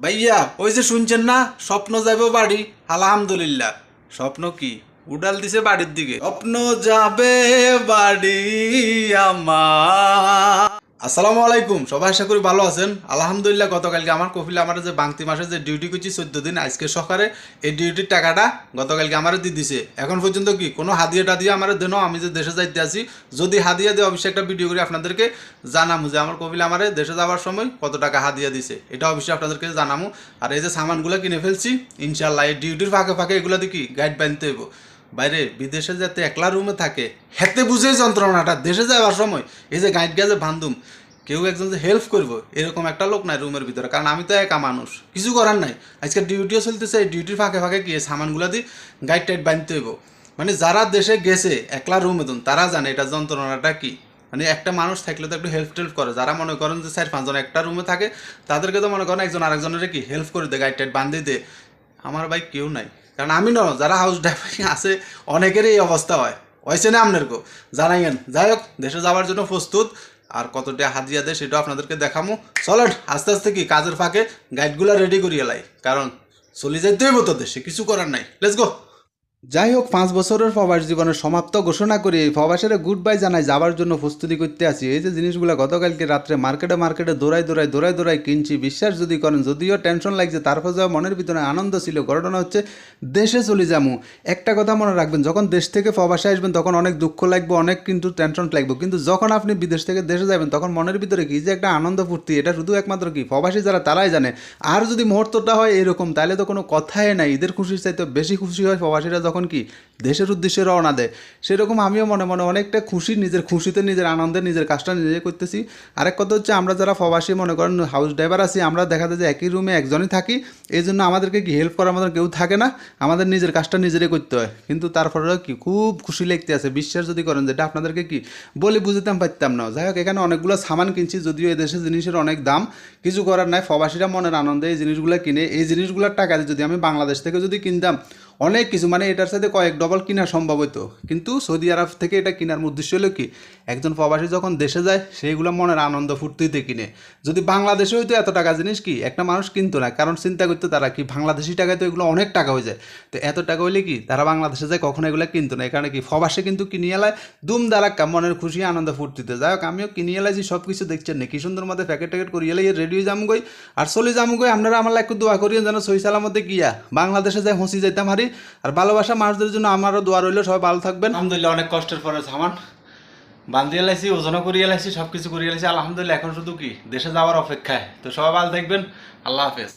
ভাইয়া, ওই যে শুনছেন না? স্বপ্ন যাবে বাড়ি। আলহামদুলিল্লাহ। স্বপ্ন কি? উডাল দিছে বাড়ির দিকে। স্বপ্ন যাবে বাড়ি আমার। আসসালামু আলাইকুম, সবাই আশা করি ভালো আছেন। আলহামদুলিল্লাহ, গতকালকে আমার কপিল আমার যে বাংতি মাসে যে ডিউটি করছি, চোদ্দ দিন, আজকে সকালে এই ডিউটির টাকাটা গতকালকে আমার দিয়ে দিছে। এখন পর্যন্ত কি কোনো হাদিয়া টাদিয়া আমার দেন? আমি যে দেশে যাইতে আছি, যদি হাদিয়া দিয়ে, অবশ্যই একটা ভিডিও করে আপনাদেরকে জানামু যে আমার কপিল আমার দেশে যাওয়ার সময় কত টাকা হাদিয়া দিছে। এটা অবশ্যই আপনাদেরকে জানামু। আর এই যে সামানগুলো কিনে ফেলছি ইনশাল্লাহ এই ডিউটির ফাঁকে ফাঁকে এগুলো দিয়ে কি গাইড বানতে হইব। বাইরে বিদেশে যাতে একলা রুমে থাকে হেতে বুঝে যন্ত্রণাটা, দেশে যাওয়ার সময় এই যে গাইড গাছে বান্ধুম, কেউ একজন যে হেল্প করব, এরকম একটা লোক নাই রুমের ভিতরে, কারণ আমি তো একা মানুষ, কিছু করার নাই। আজকে ডিউটিও চলতেছে, এই ডিউটির ফাঁকে ফাঁকে গিয়ে সামানগুলো দিয়ে গাইড টাইড বানতে হইব। মানে যারা দেশে গেছে, একলা রুমে তুন তারা জানে এটা যন্ত্রণাটা কি। মানে একটা মানুষ থাকলে তো একটু হেল্প টেল্প করে। যারা মনে করেন যে চার পাঁচজন একটা রুমে থাকে, তাদেরকে তো মনে করেন একজন আরেকজনের কি হেল্প করে দেয় গাইড টাইড বান্ধে দে আমার ভাই কেউ নাই। কারণ আমি ন যারা হাউস ড্রাইভারিং আছে, অনেকেরই এই অবস্থা হয়। হয়েছে না আপনার গো জানাইয়েন। যাই হোক, দেশে যাওয়ার জন্য প্রস্তুত। আর কতটা হাজিয়া দেয় সেটাও আপনাদেরকে দেখামো। চলেন, আস্তে আস্তে কি কাজের ফাঁকে গাইডগুলো রেডি করিয়ে লাই। কারণ চলে যাইতেই হইব তো দেশে, কিছু করার নাই। লেটস গো যাই হোক পাঁচ বছরের প্রবাস জীবনের সমাপ্ত ঘোষণা করে প্রবাসের গুড বাই জানাই, যাবার জন্য প্রস্তুতি করতে আছি। এই যে জিনিসগুলো গতকালকে রাত্রে মার্কেটে মার্কেটে দৌড়াই দৌড়াই দৌড়াই দৌড়াই কিনছি, বিশ্বাস যদি করেন, যদিও টেনশন লাগছে তারপর যা মনের ভিতরে আনন্দ ছিল। ঘটনা হচ্ছে, দেশে চলে যাব। একটা কথা মনে রাখবেন, যখন দেশ থেকে প্রবাসে আসবেন, তখন অনেক দুঃখ লাগবে, অনেক কিন্তু টেনশন লাগবে। কিন্তু যখন আপনি বিদেশ থেকে দেশে যাবেন, তখন মনের ভিতরে কি যে একটা আনন্দ ফুর্তি, এটা শুধু একমাত্র কি? প্রবাসী যারা, তারাই জানে। আর যদি মুহূর্তটা হয় এরকম, তাহলে তো কোনো কথাই নাই। ঈদের খুশির চাইতে বেশি খুশি হয় প্রবাসীরা যখন কি দেশের উদ্দেশ্যে রওনা দেয়। সেরকম আমিও মনে মনে অনেকটা খুশি, নিজের খুশিতে, নিজের আনন্দে, নিজের কাজটা নিজে করতেছি। আরেক কথা হচ্ছে, আমরা যারা প্রবাসী, মনে করেন হাউস ড্রাইভার আছি, আমরা দেখা যায় যে একই রুমে একজনই থাকি। এই জন্য আমাদেরকে কি হেল্প করার মতো কেউ থাকে না, আমাদের নিজের কাজটা নিজেরাই করতে হয়। কিন্তু তারপরেও কি খুব খুশি লাগতে আছে, বিশ্বাস যদি করেন যেটা আপনাদেরকে কি বলে বুঝতাম পারতাম না। যাই হোক, এখানে অনেকগুলো সামান কিনছি, যদিও এই দেশের জিনিসের অনেক দাম। কিছু করার নাই, প্রবাসীরা মনের আনন্দে এই জিনিসগুলো কিনে, এই জিনিসগুলোর টাকা যদি আমি বাংলাদেশ থেকে যদি কিনতাম অনেক কিছু মানে এটার সাথে কয়েক ডবল কেনা সম্ভব হতো কিন্তু সৌদি আরব থেকে এটা কেনার উদ্দেশ্য হলো কি, একজন প্রবাসী যখন দেশে যায়, সেইগুলো মনের আনন্দ ফুর্তিতে কিনে। যদি বাংলাদেশে হইতো এত টাকা জিনিস কি, একটা মানুষ কিনতো না, কারণ চিন্তা করতো তারা কি, বাংলাদেশি টাকায় তো এগুলো অনেক টাকা হয়ে যায়। তো এত টাকা হইলে কি, তারা বাংলাদেশে যায়, কখনো এগুলো কিনতো না। এখানে কি, প্রবাসে কিন্তু কিনিয়ে এলায় দুম দারাক্কা মনের খুশি, আনন্দ ফুর্তিতে। যাই হোক, আমিও কিনিয়ে এলাইছি সব কিছু দেখছেন না কি সুন্দর মধ্যে প্যাকেট ট্যাকেট করিয়ে এলাই রেডি হয়ে যাম আর চলে যাম গই আপনারা আমার একটু দোয়া করিয়ে যেন সই সালামতে গিয়া বাংলাদেশে যাই, হসি যাইতাম, হারি আর ভালোবাসা মানুষদের জন্য আমারও দোয়া রইল, সবাই ভালো থাকবেন। আলহামদুলিল্লাহ, অনেক কষ্টের পরে সামান বান্ধি লাইছি ওজনও করিয়ে লাইছি সব কিছু করিয়ে লাইছি আলহামদুলিল্লাহ। এখন শুধু কি? দেশে যাওয়ার অপেক্ষায়। তো সবাই ভালো থাকবেন, আল্লাহ হাফেজ।